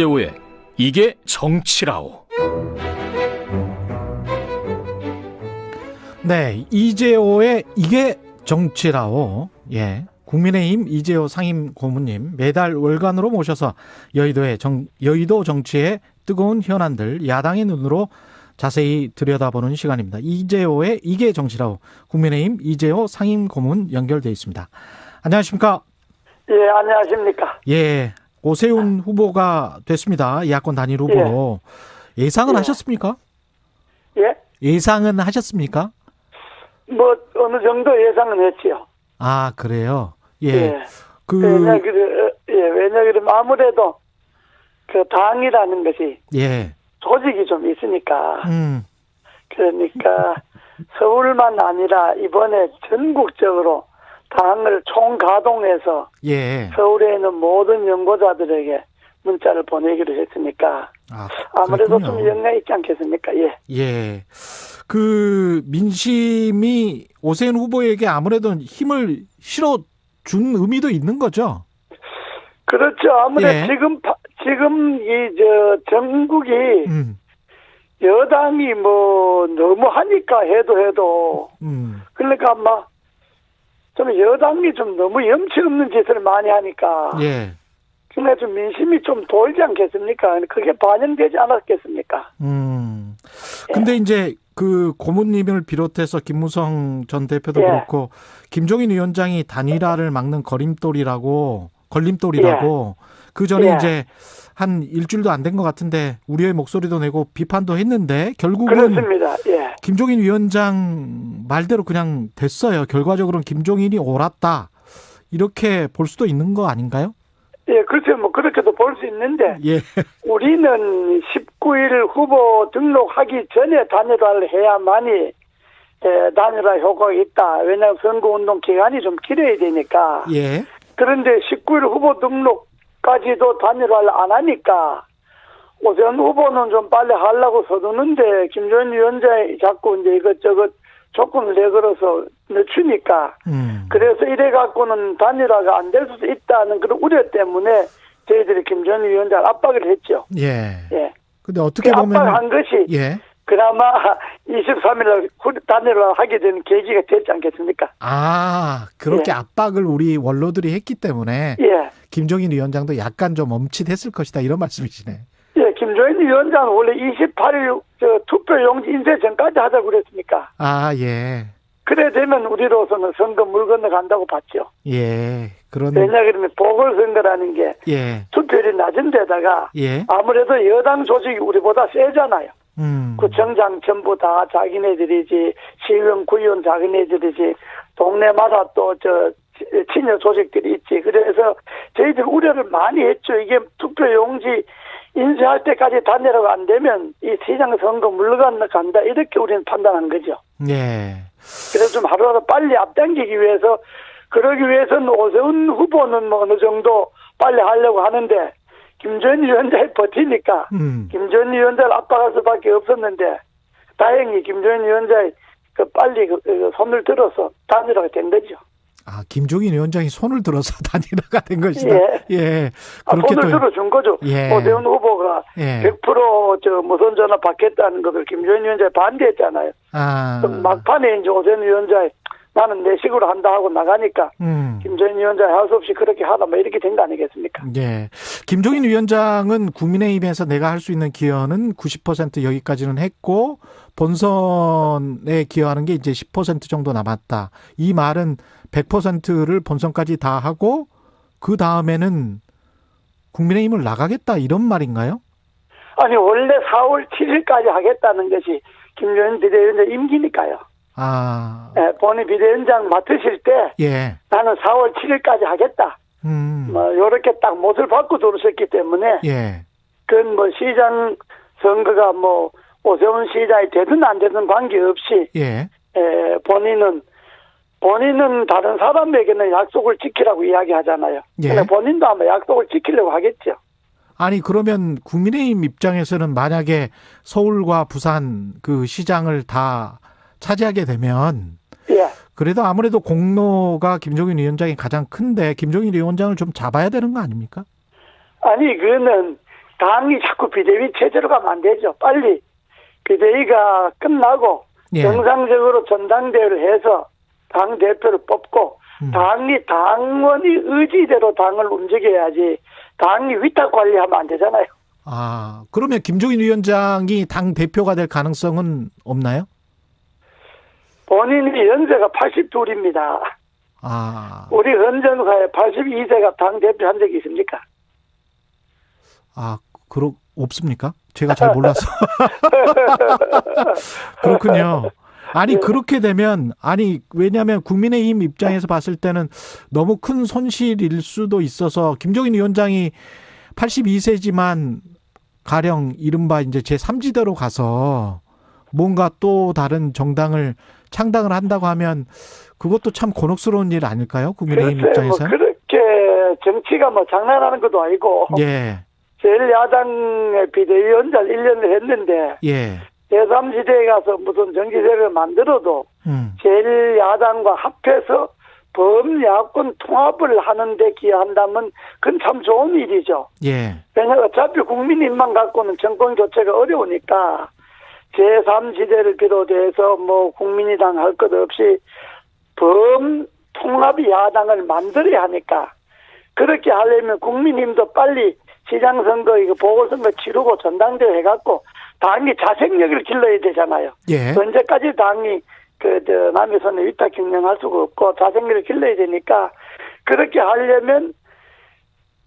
이재호의 이게 정치라오. 네, 이재호의 이게 정치라오. 예. 국민의힘 이재호 상임 고문님 매달 월간으로 모셔서 여의도의 정, 여의도 정치의 뜨거운 현안들 야당의 눈으로 자세히 들여다보는 시간입니다. 이재호의 이게 정치라오. 국민의힘 이재호 상임 고문 연결돼 있습니다. 안녕하십니까? 예, 안녕하십니까. 예. 오세훈 후보가 됐습니다. 야권 단일 후보로. 예. 상은 예. 하셨습니까? 예? 예상은 하셨습니까? 뭐, 어느 정도 예상은 했지요. 아, 그래요? 예. 예. 그, 왜냐, 그래, 예, 왜냐, 그러면 아무래도 그 당이라는 것이 예. 조직이 좀 있으니까. 음, 그러니까 서울만 아니라 이번에 전국적으로 당을 총가동해서 예. 서울에 있는 모든 연구자들에게 문자를 보내기로 했으니까 아, 아무래도. 좀 영향이 있지 않겠습니까? 예. 예. 그 민심이 오세훈 후보에게 아무래도 힘을 실어 준 의미도 있는 거죠. 그렇죠. 아무래도 예. 지금 파- 지금 이 저 전국이 음. 여당이 뭐 너무 하니까 해도 해도 음. 그러니까 아 마좀 여당이 좀 너무 염치 없는 짓을 많이 하니까 예. 그러니까 좀 민심이 좀 돌지 않겠습니까? 그게 반영되지 않았겠습니까? 음. 근데 이제 그 고모님을 비롯해서 김무성 전 대표도 예. 그렇고 김종인 위원장이 단일화를 막는 거림돌이라고 걸림돌이라고 그 전에 예. 이제 한 일주일도 안 된 것 같은데 우리의 목소리도 내고 비판도 했는데 결국은 그렇습니다. 예. 김종인 위원장 말대로 그냥 됐어요. 결과적으로는 김종인이 옳았다. 이렇게 볼 수도 있는 거 아닌가요? 예, 그렇죠. 뭐 그렇게도 볼 수 있는데 예. 우리는 19일 후보 등록하기 전에 단일화를 해야만이 에, 단일화 효과가 있다. 왜냐하면 선거운동 기간이 좀 길어야 되니까. 예. 그런데 19일 후보 등록 까지도 단일화를 안 하니까 오세훈 후보는 좀 빨리 하려고 서두는데 김종인 위원장이 자꾸 이제 이것저것 조건을 내걸어서 늦추니까 음. 그래서 이래 갖고는 단일화가 안 될 수도 있다는 그런 우려 때문에 저희들이 김종인 위원장 압박을 했죠. 예. 예. 근데 어떻게 그 보면 압박한 것이 예. 그나마 23일 날 단일화 하게 된 계기가 됐지 않겠습니까? 아, 그렇게 예. 압박을 우리 원로들이 했기 때문에 예. 김종인 위원장도 약간 좀 멈칫했을 것이다 이런 말씀이시네. 예, 김종인 위원장은 원래 28일 저 투표 용지 인쇄 전까지 하자고 그랬으니까. 아, 예. 그래 되면 우리로서는 선거 물 건너간다고 봤죠. 예. 그런 왜냐 그러면 보궐선거라는 게 예. 투표율이 낮은 데다가 예. 아무래도 여당 조직이 우리보다 세잖아요. 음. 구청장 전부 다 자기네들이지, 시의원, 구의원 자기네들이지, 동네마다 또 저 친여 조직들이 있지. 그래서 저희들 우려를 많이 했죠. 이게 투표 용지 인쇄할 때까지 단일화가 안 되면 이 시장 선거 물러간다 간다 이렇게 우리는 판단한 거죠. 예. 그래서 좀 하루라도 빨리 앞당기기 위해서 그러기 위해서는 오세훈 후보는 뭐 어느 정도 빨리 하려고 하는데 김전 위원장이 버티니까 음. 김전 위원장을 압박할 수밖에 없었는데 다행히 김전 위원장이 그 빨리 그, 그 손을 들어서 단일화가 된 거죠. 아, 김종인 위원장이 손을 들어서 단일화가 된 것이다. 예. 예. 아, 손을 또 들어준 거죠. 예. 오세훈 후보가 예. 100%저 무선 전화 받겠다는 것을 김전 위원장이 반대했잖아요. 아. 그럼 막판에 이제 오세훈 위원장이 나는 내 식으로 한다 하고 나가니까 음. 김전 위원장이 할 수 없이 그렇게 하다 뭐 이렇게 된 거 아니겠습니까? 예. 김종인 위원장은 국민의힘에서 내가 할 수 있는 기여는 90% 여기까지는 했고 본선에 기여하는 게 이제 10% 정도 남았다. 이 말은 100%를 본선까지 다 하고 그 다음에는 국민의힘을 나가겠다 이런 말인가요? 아니 원래 4월 7일까지 하겠다는 것이 김종인 비대위원장 임기니까요. 아, 예, 본인 비대위원장 맡으실 때 예. 나는 4월 7일까지 하겠다. 음. 뭐 요렇게 딱 못을 받고 들어섰기 때문에 예. 그건 뭐 시장 선거가 뭐 오세훈 시장이 되든 안 되든 관계없이 예. 에, 본인은 본인은 다른 사람에게는 약속을 지키라고 이야기하잖아요. 예. 근데 본인도 아마 약속을 지키려고 하겠죠. 아니 그러면 국민의힘 입장에서는 만약에 서울과 부산 그 시장을 다 차지하게 되면 예. 그래도 아무래도 공로가 김종인 위원장이 가장 큰데 김종인 위원장을 좀 잡아야 되는 거 아닙니까? 아니 그거는 당이 자꾸 비대위 체제로 가면 안 되죠. 빨리 비대위가 끝나고 예. 정상적으로 전당대회를 해서 당 대표를 뽑고 음. 당이 당원이 의지대로 당을 움직여야지 당이 위탁 관리하면 안 되잖아요. 아, 그러면 김종인 위원장이 당 대표가 될 가능성은 없나요? 본인이 연세가 82입니다. 아, 우리 헌정사에 82세가 당 대표 한 적이 있습니까? 아, 그렇 없습니까? 제가 잘 몰라서. 그렇군요. 아니 네. 그렇게 되면 아니 왜냐하면 국민의힘 입장에서 봤을 때는 너무 큰 손실일 수도 있어서 김종인 위원장이 82세지만 가령 이른바 이제 제 3지대로 가서 뭔가 또 다른 정당을 창당을 한다고 하면 그것도 참 곤혹스러운 일 아닐까요? 국민의힘 글쎄, 뭐. 그렇게 정치가 뭐 장난하는 것도 아니고 예. 제1야당의 비대위원장 1년을 했는데 예. 제3지대에 가서 무슨 정치세를 만들어도 음. 제1야당과 합해서 범야권 통합을 하는데 기여한다면 그건 참 좋은 일이죠. 예. 왜냐하면 어차피 국민 입만 갖고는 정권 교체가 어려우니까 제3지대를 비롯해서 뭐 국민의당 할 것 없이 범 통합 야당을 만들어야 하니까 그렇게 하려면 국민힘도 빨리 시장선거 이거 보궐선거 치르고 전당대회 해갖고 당이 자생력을 길러야 되잖아요. 예. 언제까지 당이 그저 남의 손에 위탁 경영할 수가 없고 자생력을 길러야 되니까 그렇게 하려면 에,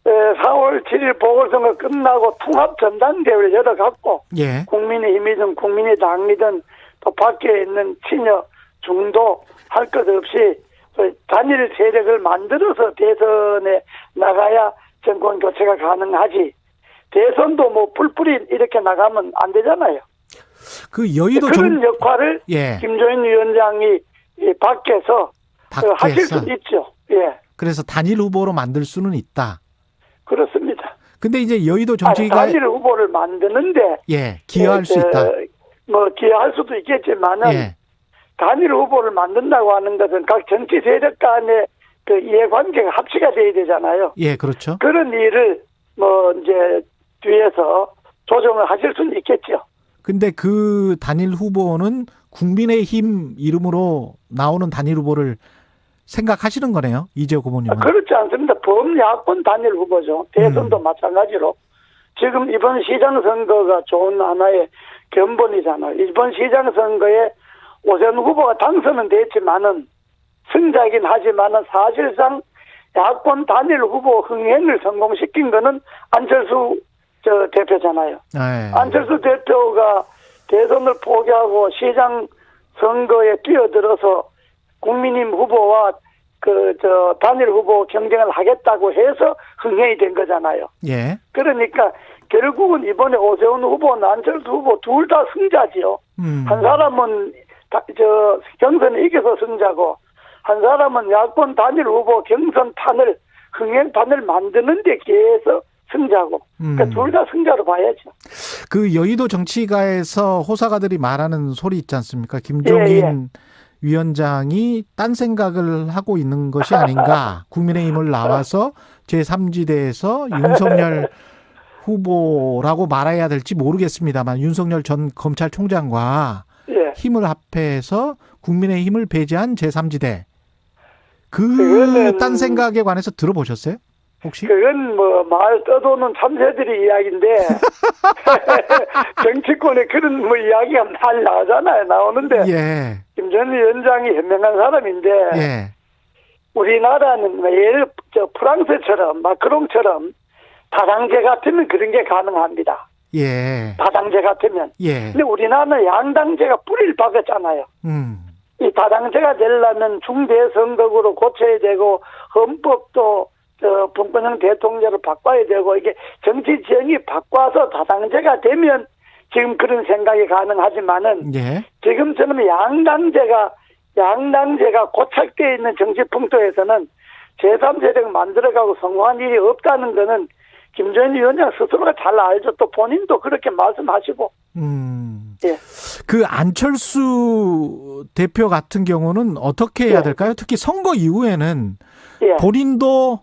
4월 7일 보궐선거 끝나고 통합 전당대회를 열어갖고 예. 국민의힘이든 국민의당이든 또 밖에 있는 친여 중도 할 것 없이 그 단일 세력을 만들어서 대선에 나가야 정권 교체가 가능하지. 대선도 뭐 뿔뿔이 이렇게 나가면 안 되잖아요. 그 여의도 그런 정 역할을 예. 김조인 위원장이 이 밖에서 그 하실 밖에서 수 있죠. 예, 그래서 단일 후보로 만들 수는 있다. 그렇습니다. 근데 이제 여의도 정치가 단일 후보를 만드는데 예 기여할 수 에, 있다. 저, 뭐 기여할 수도 있겠지만은 예. 단일 후보를 만든다고 하는 것은 각 정치 세력 간의 그 이해관계가 합치가 돼야 되잖아요. 예, 그렇죠. 그런 일을 뭐 이제 뒤에서 조정을 하실 수는 있겠죠. 근데 그 단일 후보는 국민의힘 이름으로 나오는 단일 후보를 생각하시는 거네요. 이재호. 아, 그렇지 않습니다. 범야권 단일 후보죠. 대선도 마찬가지로. 지금 이번 시장 선거가 좋은 하나의 견본이잖아요. 이번 시장 선거에 오세훈 후보가 당선은 됐지만은 승자이긴 하지만은 사실상 야권 단일 후보 흥행을 성공시킨 거는 안철수 저 대표잖아요. 예. 안철수 대표가 대선을 포기하고 시장 선거에 뛰어들어서 국민님 후보와 그 저 단일 후보 경쟁을 하겠다고 해서 흥행이 된 거잖아요. 예. 그러니까 결국은 이번에 오세훈 후보나 안철수 후보 둘 다 승자지요. 음. 한 사람은 다- 저 경선에 이겨서 승자고 한 사람은 야권 단일 후보 경선 판을 흥행 판을 만드는 데 기해서 승자고 그러니까 음. 둘다 승자로 봐야죠. 그 여의도 정치가에서 호사가들이 말하는 소리 있지 않습니까? 김종인 예, 위원장이 딴 생각을 하고 있는 것이 아닌가. 국민의힘을 나와서 제3지대에서 윤석열 후보라고 말해야 될지 모르겠습니다만 윤석열 전 검찰총장과 예. 힘을 합해서 국민의 힘을 배제한 제3지대. 그 딴 생각에 관해서 들어보셨어요? 혹시? 그건 뭐말 떠도는 참새들이 이야기인데 정치권에 그런 뭐 이야기가 많이 나오잖아요. 나오는데 예. 김전 위원장이 현명한 사람인데 예. 우리나라는 뭐 예를 저 프랑스처럼 마크롱처럼 다당제 같으면 그런 게 가능합니다. 예. 다당제 같으면. 예. 근데 우리나라는 양당제가 뿌리를 박았잖아요. 음. 이 다당제가 되려면 중대선거구로 고쳐야 되고 헌법도 저 분권형 대통령을 바꿔야 되고 이게 정치 지형이 바꿔서 다당제가 되면 지금 그런 생각이 가능하지만은 예. 지금처럼 양당제가 양당제가 고착되어 있는 정치 풍토에서는 제3세력 만들어가고 성공한 일이 없다는 거는 김정인 위원장 스스로가 잘 알죠. 또 본인도 그렇게 말씀하시고 음. 예. 그 안철수 대표 같은 경우는 어떻게 해야 예. 될까요? 특히 선거 이후에는 예. 본인도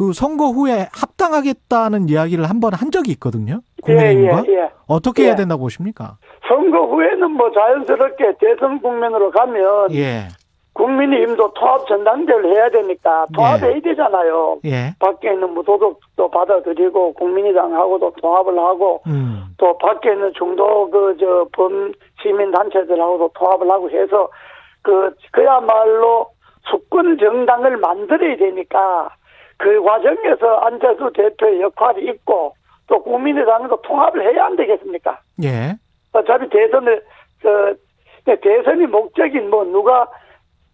그 선거 후에 합당하겠다는 이야기를 한 번한 적이 있거든요. 예, 국민의힘과 예, 예. 어떻게 예. 해야 된다고 보십니까? 선거 후에는 뭐 자연스럽게 대선 국면으로 가면 예, 국민의힘도 통합 전당대회를 해야 되니까 통합해야 되잖아요. 예, 밖에 있는 무소속도 받아들이고 국민의당하고도 통합을 하고 음, 또 밖에 있는 중도 그 저 범 시민 단체들하고도 통합을 하고 해서 그 그야말로 수권 정당을 만들어야 되니까 그 과정에서 안철수 대표의 역할이 있고 또 국민의당도 통합을 해야 안 되겠습니까? 예, 어차피 대선을 저 대선이 목적인 뭐 누가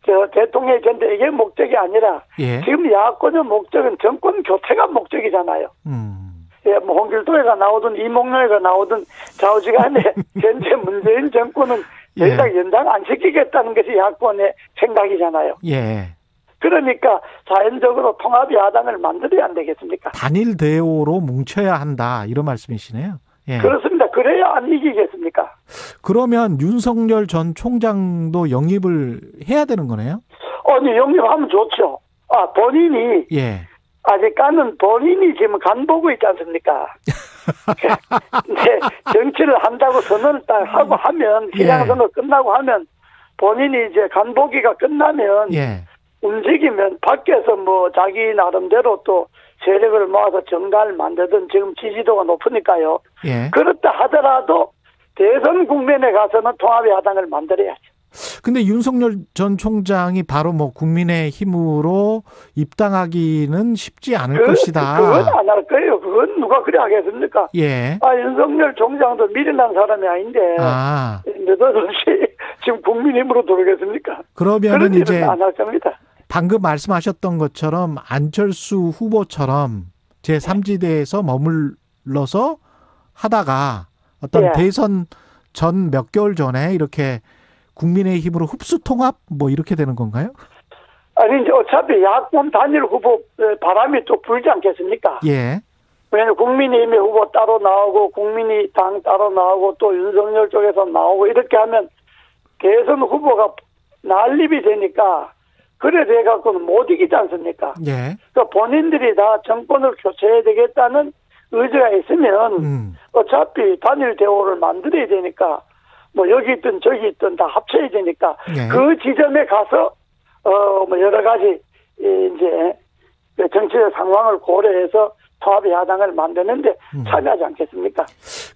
저 대통령이 된다 이게 목적이 아니라 예, 지금 야권의 목적은 정권 교체가 목적이잖아요. 음, 예, 뭐 홍길동이가 나오든 이몽룡이가 나오든 좌우지간에 현재 문재인 정권은 더 예. 연장 안 시키겠다는 것이 야권의 생각이잖아요. 예. 그러니까 자연적으로 통합 야당을 만들어야 안 되겠습니까? 단일 대오로 뭉쳐야 한다 이런 말씀이시네요. 예. 그렇습니다. 그래야 안 이기겠습니까? 그러면 윤석열 전 총장도 영입을 해야 되는 거네요. 아니 영입하면 좋죠. 아 본인이 예, 아직까는 본인이 지금 간 보고 있지 않습니까? 근데 정치를 한다고 선언을 딱 하고 하면 예. 시장 선거 끝나고 하면 본인이 이제 간보기가 끝나면 예, 움직이면 밖에서 뭐 자기 나름대로 또 세력을 모아서 정당을 만들든 지금 지지도가 높으니까요. 예. 그렇다 하더라도 대선 국면에 가서는 통합의 야당을 만들어야죠. 근데 윤석열 전 총장이 바로 뭐 국민의 힘으로 입당하기는 쉽지 않을 그, 것이다. 그건 안 할 거예요. 그건 누가 그래 하겠습니까? 예. 아, 윤석열 총장도 미련한 사람이 아닌데. 아, 느닷없이 지금 국민힘으로 들어오겠습니까? 그러면은 그런 이제 일은 안할 겁니다. 방금 말씀하셨던 것처럼 안철수 후보처럼 제3지대에서 머물러서 하다가 어떤 예. 대선 전 몇 개월 전에 이렇게 국민의 힘으로 흡수 통합 뭐 이렇게 되는 건가요? 아니, 이제 어차피 야권 단일 후보 바람이 또 불지 않겠습니까? 예. 왜냐면 국민의힘의 후보 따로 나오고 국민의당 따로 나오고 또 윤석열 쪽에서 나오고 이렇게 하면 대선 후보가 난립이 되니까 그래 돼 갖고는 못 이기지 않습니까? 예. 그러니까 본인들이 다 정권을 교체해야 되겠다는 의지가 있으면 음. 어차피 단일 대우를 만들어야 되니까 뭐 여기 있든 저기 있든 다 합쳐야 되니까 예. 그 지점에 가서 어 뭐 여러 가지 이 이제 그 정치적 상황을 고려해서 통합 야당을 만드는데 음. 참여하지 않겠습니까?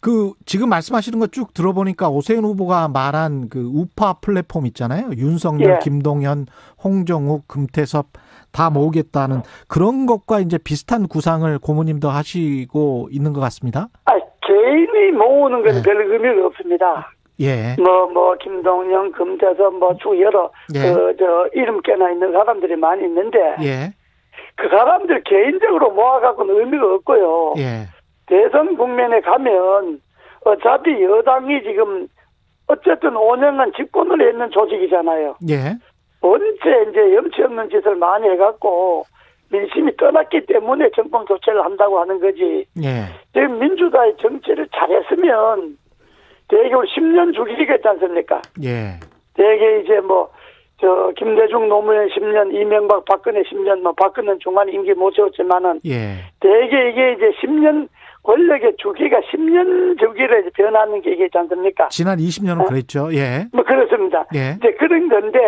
그 지금 말씀하시는 거 쭉 들어보니까 오세훈 후보가 말한 그 우파 플랫폼 있잖아요. 윤석열, 예. 김동연, 홍정욱, 금태섭 다 모으겠다는 그런 것과 이제 비슷한 구상을 고모님도 하시고 있는 것 같습니다. 아 개인이 모으는 건 네. 별 의미가 없습니다. 예. 뭐 뭐 김동연, 금태섭 뭐쭉 여러 예. 그 저 이름 깨나 있는 사람들이 많이 있는데 예. 그 사람들 개인적으로 모아갖고는 의미가 없고요. 예. 대선 국면에 가면 어차피 여당이 지금 어쨌든 5년간 집권을 했는 조직이잖아요. 예. 언제 이제 염치 없는 짓을 많이 해갖고 민심이 떠났기 때문에 정권 교체를 한다고 하는 거지. 예. 지금 민주당이 정치를 잘했으면 대개 10년 주기겠지 않습니까? 예. 대개 이제 뭐, 저, 김대중 노무현 10년, 이명박 박근혜 10년, 뭐, 박근혜 중간에 임기 못 채웠지만은, 예. 대개 이게 이제 10년, 권력의 주기가 10년 주기로 이제 변하는 게 이게 있지 않습니까? 지난 20년은 그랬죠. 예. 뭐, 그렇습니다. 예. 이제 그런 건데,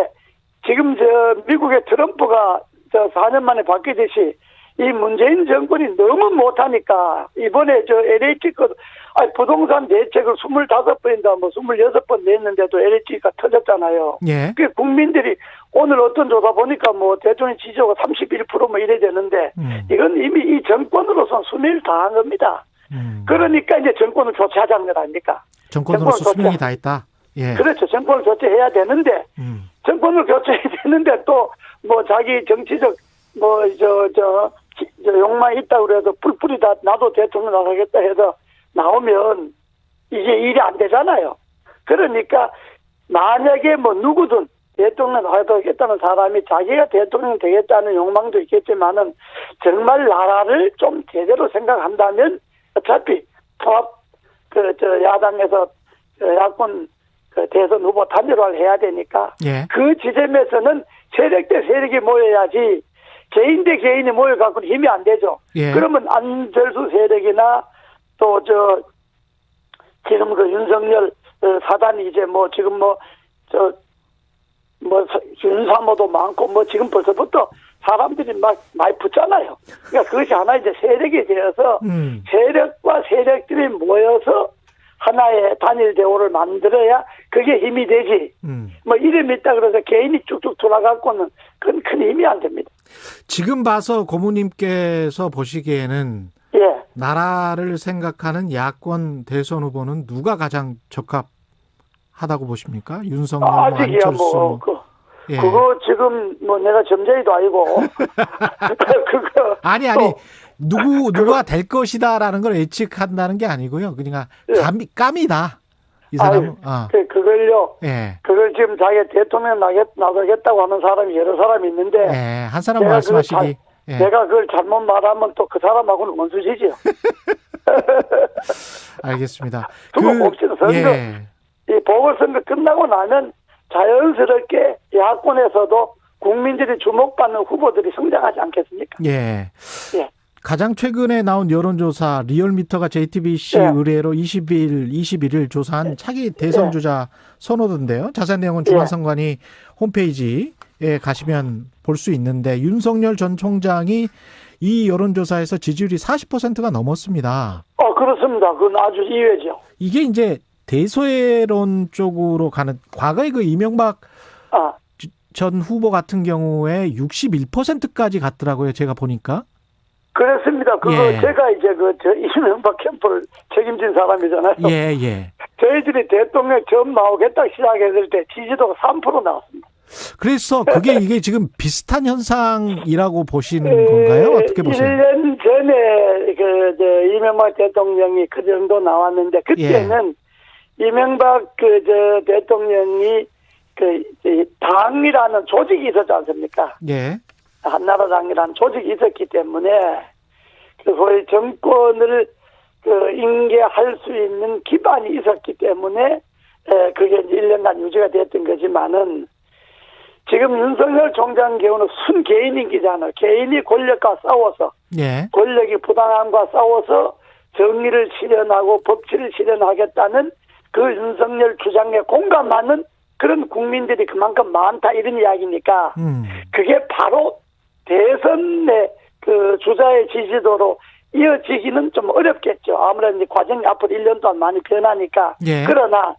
지금 저, 미국의 트럼프가 저 4년 만에 바뀌듯이, 이 문재인 정권이 너무 못하니까, 이번에 저 LH 그, 아 부동산 대책을 25번인가 뭐 26번 냈는데도 LH가 터졌잖아요. 예. 그 국민들이 오늘 어떤 조사 보니까 뭐 대통령 지지도가 31%뭐 이래 되는데 음. 이건 이미 이 정권으로선 수명을 다한 겁니다. 음. 그러니까 이제 정권을 교체하자는 것 아닙니까? 정권으로서 정권 수명이. 다 했다. 예. 그렇죠. 정권을 교체해야 되는데 음. 정권을 교체해야 되는데 또 뭐 자기 정치적 뭐 저저 욕망이 있다고 그래서 뿔뿔이 다 나도 대통령 나가겠다 해서 나오면 이게 일이 안 되잖아요. 그러니까 만약에 뭐 누구든 대통령 하겠다는 사람이 자기가 대통령 되겠다는 욕망도 있겠지만은 정말 나라를 좀 제대로 생각한다면 어차피 통합 그 저 야당에서 저 야권 그 대선 후보 단일화를 해야 되니까 예. 그 지점에서는 세력 대 세력이 모여야지 개인 대 개인이 모여갖고는 힘이 안 되죠. 예. 그러면 안철수 세력이나 또 저 지금 그 윤석열 어, 사단이 이제 뭐 지금 뭐저뭐 윤사모도 많고 뭐 지금 벌써부터 사람들이 막 많이 붙잖아요. 그러니까 그것이 하나 이제 세력이 되어서 음. 세력과 세력들이 모여서 하나의 단일 대우를 만들어야 그게 힘이 되지. 음. 뭐 이름이 있다 그래서 개인이 쭉쭉 돌아가고는 그건 큰 힘이 안 됩니다. 지금 봐서 고모님께서 보시기에는 예. 나라를 생각하는 야권 대선 후보는 누가 가장 적합하다고 보십니까? 윤석열, 뭐 아직이야 안철수. 뭐 뭐. 그, 예. 그거 지금 뭐 내가 점쟁이도 아니고 그거 아니 아니 또, 누구 누가 될 것이다라는 걸 예측한다는 게 아니고요. 그러니까 예. 감이 까미다. 이 사람은. 아. 그 그걸요. 예. 그걸 지금 자기 대통령 나겠, 나가겠다고 하는 사람이 여러 사람이 있는데 예. 한 사람 말씀하시기. 그걸 예. 내가 그걸 잘못 말하면 또 그 사람하고는 원수지죠. 알겠습니다. 두고 봅시다. 선거. 예. 이 보궐선거 끝나고 나면 자연스럽게 야권에서도 국민들이 주목받는 후보들이 성장하지 않겠습니까? 예. 예. 가장 최근에 나온 여론조사 리얼미터가 JTBC 예. 의뢰로 20일, 21일 조사한 차기 대선 예. 주자 선호도인데요. 자세한 내용은 중앙선관위 홈페이지에 가시면 볼 수 있는데 윤석열 전 총장이 이 여론조사에서 지지율이 40%가 넘었습니다. 어 그렇습니다. 그건 아주 이외죠. 이게 이제 대소외론 쪽으로 가는 과거에 그 이명박 아 전 후보 같은 경우에 61%까지 갔더라고요. 제가 보니까. 그렇습니다. 그거 예. 제가 이제 그 저 이명박 캠프를 책임진 사람이잖아요. 예, 예. 저희들이 대통령 처음 나오겠다 시작했을 때 지지도가 3% 나왔습니다. 그래서 그게 이게 지금 비슷한 현상이라고 보시는 건가요? 어떻게 보세요? 1년 전에 그, 저, 이명박 대통령이 그 정도 나왔는데, 그때는 예. 이명박 그, 저, 대통령이 그, 이 당이라는 조직이 있었지 않습니까? 예. 한나라당이라는 조직이 있었기 때문에, 그 소위 정권을 그 인계할 수 있는 기반이 있었기 때문에, 에, 그게 이제 1년간 유지가 됐던 거지만은, 지금 윤석열 총장 경우는 순 개인인기잖아요. 개인이 권력과 싸워서 예. 권력이 부당함과 싸워서 정의를 실현하고 법치를 실현하겠다는 그 윤석열 주장에 공감하는 그런 국민들이 그만큼 많다 이런 이야기니까 음. 그게 바로 대선의 그 주자의 지지도로 이어지기는 좀 어렵겠죠. 아무래도 이제 과정이 앞으로 1년 동안 많이 변하니까. 예. 그러나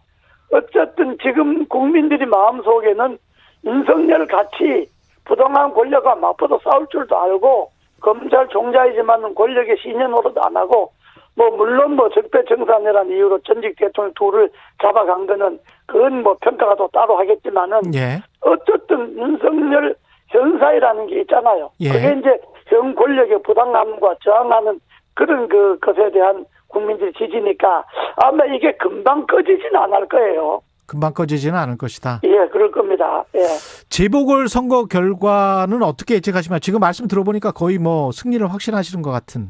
어쨌든 지금 국민들이 마음속에는 윤석열 같이 부당한 권력과 맞붙어 싸울 줄도 알고 검찰 종자이지만 권력의 노릇 안 하고 뭐 물론 뭐 적폐청산이라는 이유로 전직 대통령 둘을 잡아간 거는 그건 뭐 평가가 또 따로 하겠지만은 예. 어쨌든 윤석열 현사이라는 게 있잖아요. 예. 그게 이제 현 권력의 부당함과 저항하는 그런 그 것에 대한 국민들의 지지니까 아마 이게 금방 꺼지진 않을 거예요. 금방 꺼지지는 않을 것이다. 예, 그럴 겁니다. 예. 재보궐 선거 결과는 어떻게 예측하시나요? 지금 말씀 들어보니까 거의 뭐 승리를 확신하시는 것 같은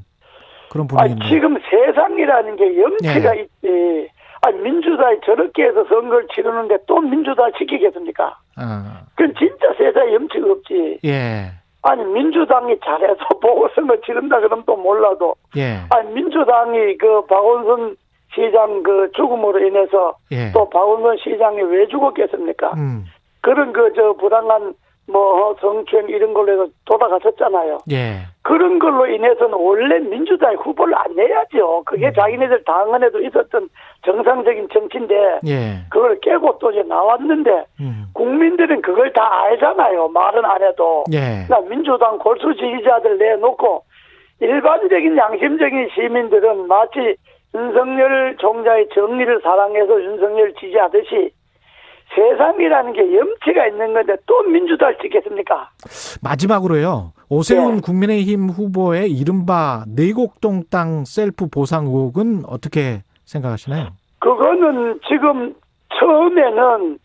그런 아 분위기인데. 지금 세상이라는 게 염치가 예. 있지. 아 민주당이 저렇게 해서 선거를 치르는데 또 민주당 지키겠습니까? 아, 그건 진 짜 세상에 염치가 없지. 예. 아니 민주당이 잘해서 보궐선거 치른다 그러면 또 몰라도 예. 아니 민주당이 그 박원순 시장 그 죽음으로 인해서 예. 또 박원순 시장이 왜 죽었겠습니까? 음. 그런 그 저 부당한 뭐 성추행 이런 걸로 해서 돌아가셨잖아요. 예. 그런 걸로 인해서는 원래 민주당이 후보를 안 내야죠. 그게 음. 자기네들 당 안에도 있었던 정상적인 정치인데 예. 그걸 깨고 또 이제 나왔는데 음. 국민들은 그걸 다 알잖아요. 말은 안 해도. 예. 그러니까 민주당 골수 지지자들 내놓고 일반적인 양심적인 시민들은 마치 윤석열 총장의 정리를 사랑해서 윤석열 지지하듯이 세상이라는 게 염치가 있는 건데 또 민주당을 찍겠습니까? 마지막으로요. 오세훈 예. 국민의힘 후보의 이른바 내곡동 땅 셀프 보상 의혹은 어떻게 생각하시나요? 그거는 지금 처음에는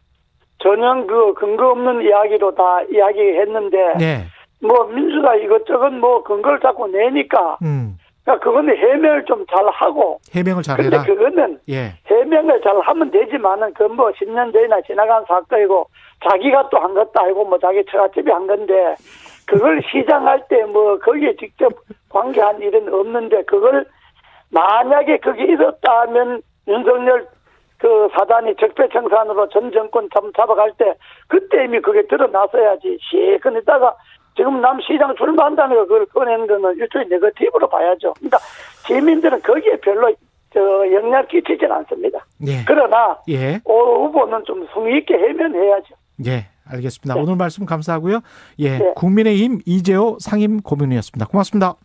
전혀 그 근거 없는 이야기로 다 이야기했는데 네. 뭐 민주당 이것저것 뭐 근거를 자꾸 내니까 음. 그러니까 그거는 해명을 좀 잘 하고 해명을 근데 잘해라. 그거는 예. 해명을 잘 하면 되지만은 그건 뭐 10년 전이나 지나간 사건이고 자기가 또 한 것도 아니고 뭐 자기 처갓집이 한 건데 그걸 시장할 때 뭐 거기에 직접 관계한 일은 없는데 그걸 만약에 그게 있었다면 윤석열 그 사단이 적폐청산으로 전 정권 잡, 잡아갈 때 그때 이미 그게 드러났어야지 시큰했다가 지금 남 시장 출마한다는 거 그걸 꺼내는 거는 일종의 네거티브로 봐야죠. 그러니까 시민들은 거기에 별로 저 영향 끼치진 않습니다. 예. 그러나 예. 오 후보는 좀 성의 있게 해면해야죠. 예. 알겠습니다. 네. 오늘 말씀 감사하고요. 예. 네. 국민의힘 이재호 상임 고문이었습니다. 고맙습니다.